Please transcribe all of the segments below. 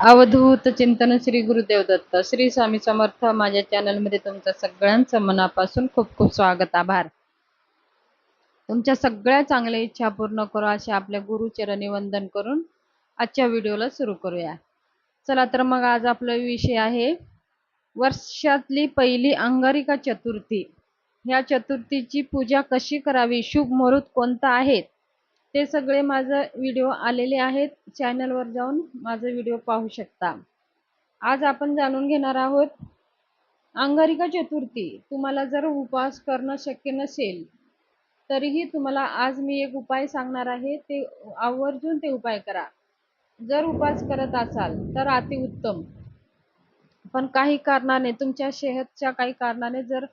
अवधूत चिंतन श्री गुरुदेव दत्त श्री स्वामी समर्थ माझ्या चॅनलमध्ये तुमचं सगळ्यांचं मनापासून खूप खूप स्वागत आभार. तुमच्या सगळ्या चांगल्या इच्छा पूर्ण करू असे आपल्या गुरुचरणी वंदन करून आजच्या व्हिडिओला सुरू करूया. चला तर मग आज आपला विषय आहे वर्षातली पहिली अंगारिका चतुर्थी. ह्या चतुर्थीची पूजा कशी करावी? शुभ मुहूर्त कोणता आहे? ते सगळे माझं व्हिडिओ आलेले आहेत. चॅनलवर जाऊन माझं व्हिडिओ पाहू शकता. आज आपण जाणून घेणार आहोत अंगारिका चतुर्थी तुम्हाला जर उपवास करणं शक्य नसेल तरीही तुम्हाला आज मी एक उपाय सांगणार आहे. ते आवर्जून ते उपाय करा. जर उपवास करत असाल तर अतिउत्तम पण काही कारणाने तुमच्या सेहतच्या काही कारणाने जर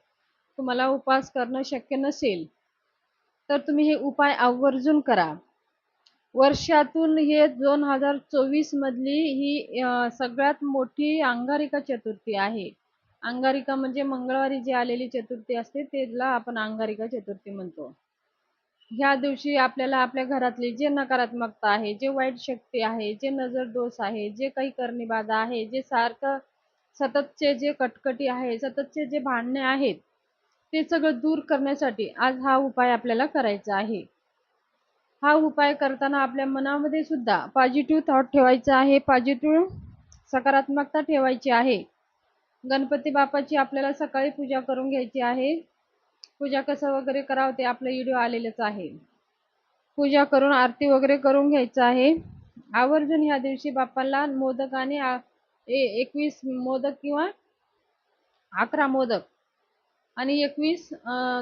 तुम्हाला उपवास करणं शक्य नसेल तर तुम्ही हे उपाय आवर्जून करा. वर्षातून हे दोन हजार चोवीस मधली ही सगळ्यात मोठी अंगारिका चतुर्थी आहे. अंगारिका म्हणजे मंगळवारी जी आलेली चतुर्थी असते त्याला आपण अंगारिका चतुर्थी म्हणतो. ह्या दिवशी आपल्याला आपल्या घरातली जे नकारात्मकता आहे जे वाईट शक्ती आहे जे नजर दोष आहे जे काही करणीबाधा आहे जे सारखं सततचे जे कटकटी आहे सततचे जे भांडणे आहेत ते सगळं दूर करण्यासाठी आज हा उपाय आपल्याला करायचा आहे. हा उपाय करताना आपल्या मनामध्ये सुद्धा पॉझिटिव्ह थॉट ठेवायचा आहे. पॉझिटिव्ह सकारात्मकता ठेवायची आहे. गणपती बाप्पाची आपल्याला सकाळी पूजा करून घ्यायची आहे. पूजा कसं वगैरे करावं ते आपलं व्हिडिओ आलेलंच आहे. पूजा करून आरती वगैरे करून घ्यायचं आहे. आवर्जून ह्या दिवशी बाप्पाला मोदक आणि ए- एकवीस मोदक किंवा अकरा मोदक आणि एकवीस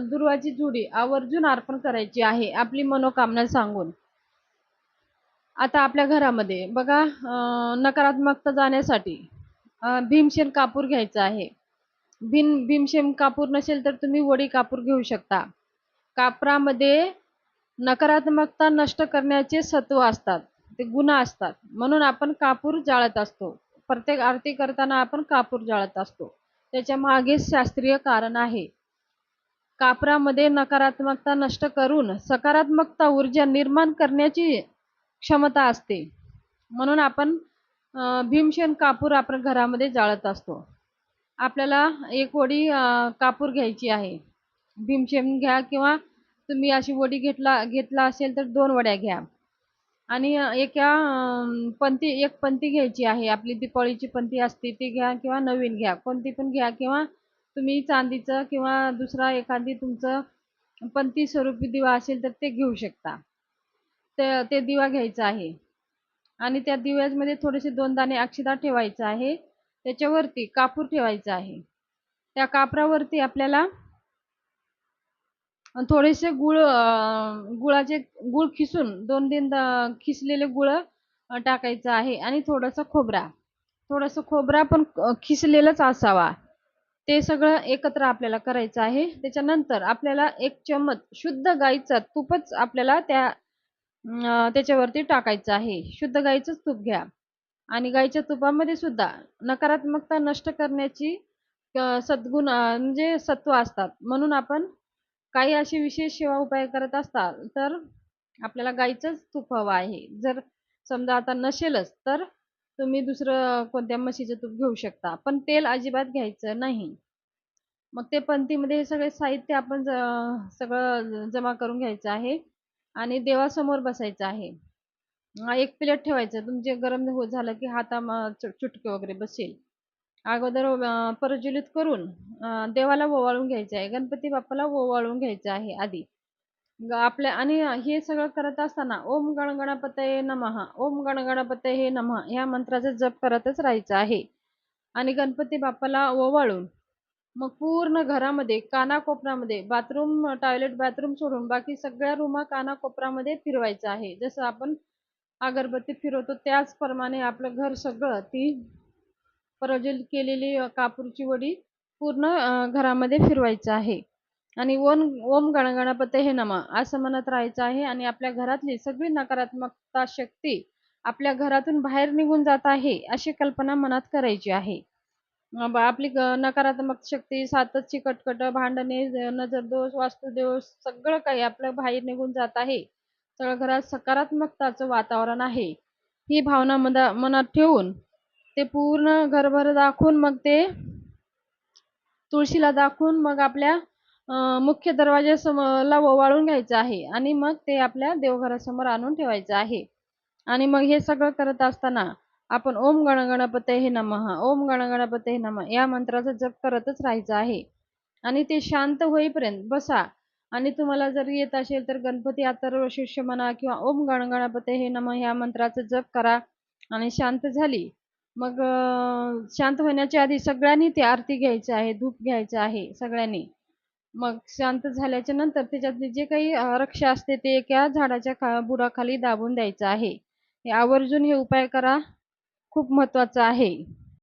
दुर्वाची जुडी आवर्जून अर्पण करायची आहे आपली मनोकामना सांगून. आता आपल्या घरामध्ये बघा नकारात्मकता जाण्यासाठी भीमशेन भीमसेन कापूर घ्यायचा आहे. भीम भीमसेन कापूर नसेल तर तुम्ही वडी कापूर घेऊ शकता. कापरामध्ये नकारात्मकता नष्ट करण्याचे सत्व असतात ते गुण असतात. म्हणून आपण कापूर जाळत असतो. प्रत्येक आरती करताना आपण कापूर जाळत असतो. त्याच्यामागे शास्त्रीय कारण आहे. कापरामध्ये नकारात्मकता नष्ट करून सकारात्मकता ऊर्जा निर्माण करण्याची क्षमता असते. म्हणून आपण भीमशेन भीमसेन कापूर आपण घरामध्ये जाळत असतो. आपल्याला एक वडी कापूर घ्यायची आहे. भीमसेन घ्या किंवा तुम्ही अशी वडी घेतला घेतला असेल तर दोन वड्या घ्या. आणि एका अं, पंती एक पंती घ्यायची आहे. आपली दिपाळीची पंती असते ती घ्या किंवा नवीन घ्या. कोणती पण घ्या किंवा तुम्ही चांदीचं किंवा दुसरा एखादी तुमचं पंती स्वरूपी दिवा असेल तर ते घेऊ शकता. ते ते दिवा घ्यायचा आहे. आणि त्या दिव्यामध्ये थोडेसे दोन दाणे अक्षदा ठेवायचं आहे. त्याच्यावरती कापूर ठेवायचा आहे. त्या कापरावरती आपल्याला थोडेसे गुळ गुळाचे गुळ खिसून दोन तीन खिसलेले गुळ टाकायचं आहे. आणि थोडासा खोबरा. थोडंसं खोबरा पण खिसलेलाच असावा. ते सगळं एकत्र आपल्याला करायचं आहे. त्याच्यानंतर आपल्याला एक चमच शुद्ध गाईचं तूपच आपल्याला त्या त्याच्यावरती टाकायचं आहे. शुद्ध गाईचंच तूप घ्या. आणि गाईच्या तुपामध्ये सुद्धा नकारात्मकता नष्ट करण्याची सद्गुण म्हणजे सत्व असतात. म्हणून आपण काही असे विशेष सेवा उपाय करत असताल तर आपल्याला गाईचंच तूप हवं आहे. जर समजा आता नसेलच तर तुम्ही दुसरं कोणत्या म्हशीचं तूप घेऊ शकता. पण तेल अजिबात घ्यायचं नाही. मग ते पंतीमध्ये हे सगळे साहित्य आपण ज- सगळं जमा करून घ्यायचं आहे आणि देवासमोर बसायचं आहे. एक प्लेट ठेवायचं. तुमचे गरम हो झालं की हाता चुटके वगैरे बसेल. अगोदर प्रज्वलित करून देवाला ओवाळून घ्यायचं आहे. गणपती बाप्पाला ओवाळून घ्यायचं आहे आधी. ग- आपल्या आणि हे सगळं करत असताना ओम गणगणपतये नमः ओम गणगणपतये नमः ह्या मंत्राचा जप करतच राहायचं आहे. आणि गणपती बाप्पाला ओवाळून मग पूर्ण घरामध्ये कानाकोपऱ्यामध्ये बाथरूम टॉयलेट बाथरूम सोडून बाकी सगळ्या रूमा कानाकोपऱ्यामध्ये फिरवायचं आहे. जसं आपण अगरबत्ती फिरवतो त्याचप्रमाणे आपलं घर सगळं ती प्रज्वलित केलेली कापूरची वडी पूर्ण घरामध्ये फिरवायचं आहे. आणि ओम ओम गणगणपत हे नमा असं म्हणत राहायचं आहे. आणि आपल्या घरातली सगळी नकारात्मकता शक्ती आपल्या घरातून बाहेर निघून जात आहे अशी कल्पना मनात करायची आहे. आपली नकारात्मक शक्ती सातची कटकट भांडणे नजरदोष वास्तुदोष सगळं काही आपलं बाहेर निघून जात आहे. सगळं घरात सकारात्मकताचं वातावरण आहे. ही भावना मना मनात ठेवून ते पूर्ण घरभर दाखवून मग ते तुळशीला दाखवून मग आपल्या मुख्य दरवाजासमोरला ओवाळून घ्यायचं आहे. आणि मग ते आपल्या देवघरासमोर आणून ठेवायचं आहे. आणि मग हे सगळं करत असताना आपण ओम गणगणपतये नमः ओम गणगणपतये नमः या मंत्राचा जप करतच राहायचा आहे. आणि ते शांत होईपर्यंत बसा. आणि तुम्हाला जर येत असेल तर गणपती आतर शिष्य म्हणा किंवा ओम गणगणपतये नमः या मंत्राचा जप करा. आणि शांत झाली. मग शांत होण्याच्या आधी सगळ्यांनी ते आरती घ्यायची आहे धूप घ्यायचं आहे सगळ्यांनी. मग शांत झाल्याच्यानंतर त्याच्यातले जे काही रक्षा असते ते एका झाडाच्या खा बुराखाली दाबून द्यायचं आहे. हे आवर्जून हे उपाय करा. खूप महत्वाचं आहे.